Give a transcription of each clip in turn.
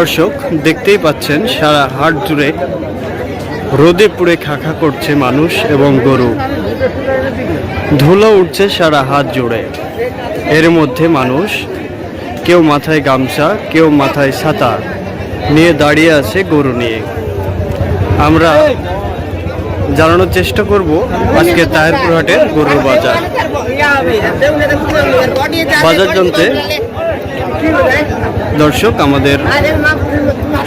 দর্শক, দেখতেই পাচ্ছেন সারা হাট জুড়ে রোদে পুড়ে খাখা করছে মানুষ এবং গরু। ধুলো উঠছে সারা হাত জুড়ে। এর মধ্যে মানুষ, কেউ মাথায় গামছা, কেউ মাথায় ছাতা নিয়ে দাঁড়িয়ে আছে গরু নিয়ে। আমরা জানানোর চেষ্টা করব আজকে তাহেরপুর হাটের গরুর বাজার। বাজার জানতে দর্শক, আমাদের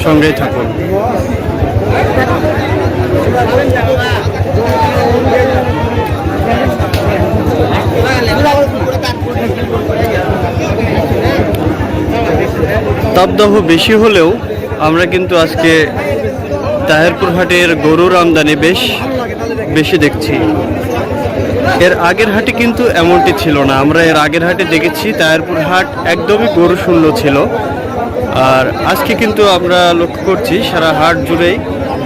সঙ্গে থাকুন। তাপদাহ বেশি হলেও আমরা কিন্তু আজকে তাহেরপুর হাটের গরুর আমদানি বেশ বেশি দেখছি। এর আগের হাটে কিন্তু এমনটি ছিল না। আমরা এর আগের হাটে দেখেছি তাহেরপুর হাট একদমই গরু শূন্য ছিল। আর আজকে কিন্তু আমরা লক্ষ্য করছি, সারা হাট জুড়েই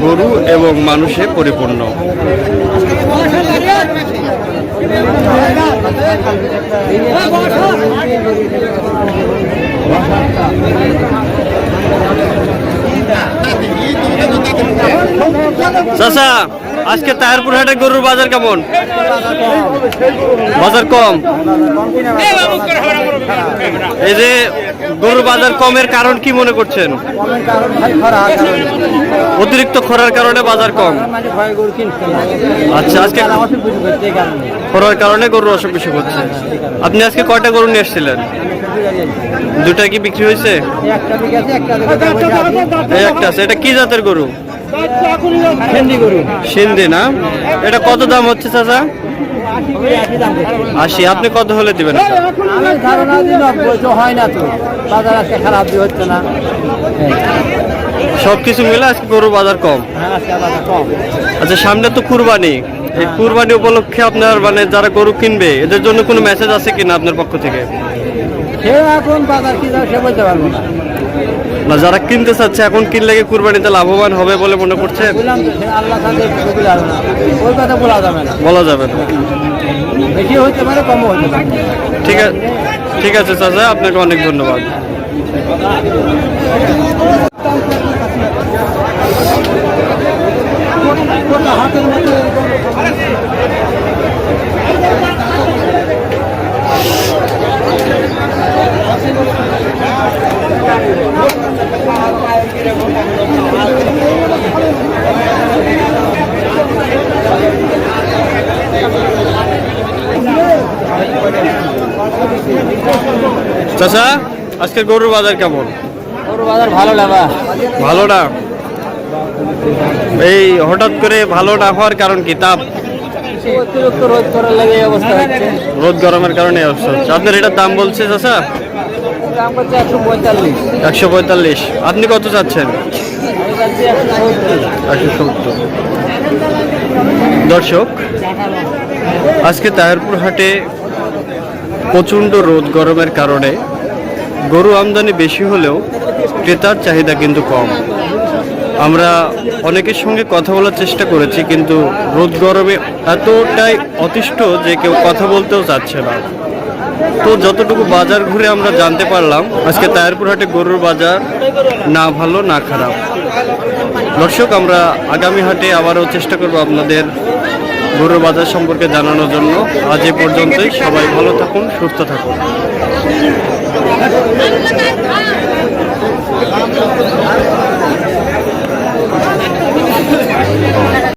গরু এবং মানুষে পরিপূর্ণ। আজকে তাহারপুর হাটে গরুর বাজার কেমন? বাজার কম। এই যে গরুর বাজার কমের কারণ কি মনে করছেন? অতিরিক্ত খরার কারণে বাজার কম। আচ্ছা আজকে খরার কারণে গরুর অসুখ বিসুখ হচ্ছে। আপনি আজকে কয়টা গরু নিয়ে এসেছিলেন দুটা কি বিক্রি হয়েছে? একটা আছে। এটা কি জাতের গরু? সিন্ধি না? এটা কত দাম হচ্ছে চাচা? আশি আপনি কত হলে দিবেন? আমি ধারণা হয় না তো। বাজার আজকে খারাপ হচ্ছে না। সব কিছু মিলে আজকে গরুর বাজার কম। হ্যাঁ আজকে বাজার কম। আচ্ছা সামনে তো কুরবানি। এই কুরবানি উপলক্ষে আপনার মানে যারা গরু কিনবে এদের জন্য কোনো মেসেজ আছে কিনা আপনার পক্ষ থেকে? সে এখন বাজার কি যাবে সে বলতে পারব না। না যারা কিনতে চাচ্ছে এখন কিনলে কি কুরবানিতে লাভবান হবে বলে মনে করছেন সাথে বলে যাবে না। ঠিক আছে ঠিক আছে চাচা আপনাকে অনেক ধন্যবাদ। চাচা আজকের গরুর বাজার কেমন? ওর বাজার ভালো লাগা ভালো না? এই হঠাৎ করে ভালো না হওয়ার কারণ কি? তাপ? রোদ গরমের কারণে এই অবস্থা হচ্ছে। আপনার এটার দাম বলছে চাচা? একশো পঁয়তাল্লিশ। একশো পঁয়তাল্লিশ। আপনি কত চাচ্ছেন আমি যাচ্ছি একশো সত্তর দর্শক, আজকে তাহেরপুর হাটে প্রচণ্ড রোদ গরমের কারণে গরু আমদানি বেশি হলেও ক্রেতার চাহিদা কিন্তু কম। আমরা অনেকের সঙ্গে কথা বলার চেষ্টা করেছি, কিন্তু রোদ গরমে এতটাই অতিষ্ঠ যে কেউ কথা বলতেও চাচ্ছে না। তো যতটুকু বাজার ঘুরে আমরা জানতে পারলাম, আজকে তায়ারপুর হাটে গরুর বাজার না ভালো, না খারাপ। দর্শক, আমরা আগামী হাটে আবারও চেষ্টা করব আপনাদের গরুর বাজার সম্পর্কে জানানোর জন্য। আজ এ পর্যন্তই। সবাই ভালো থাকুন, সুস্থ থাকুন।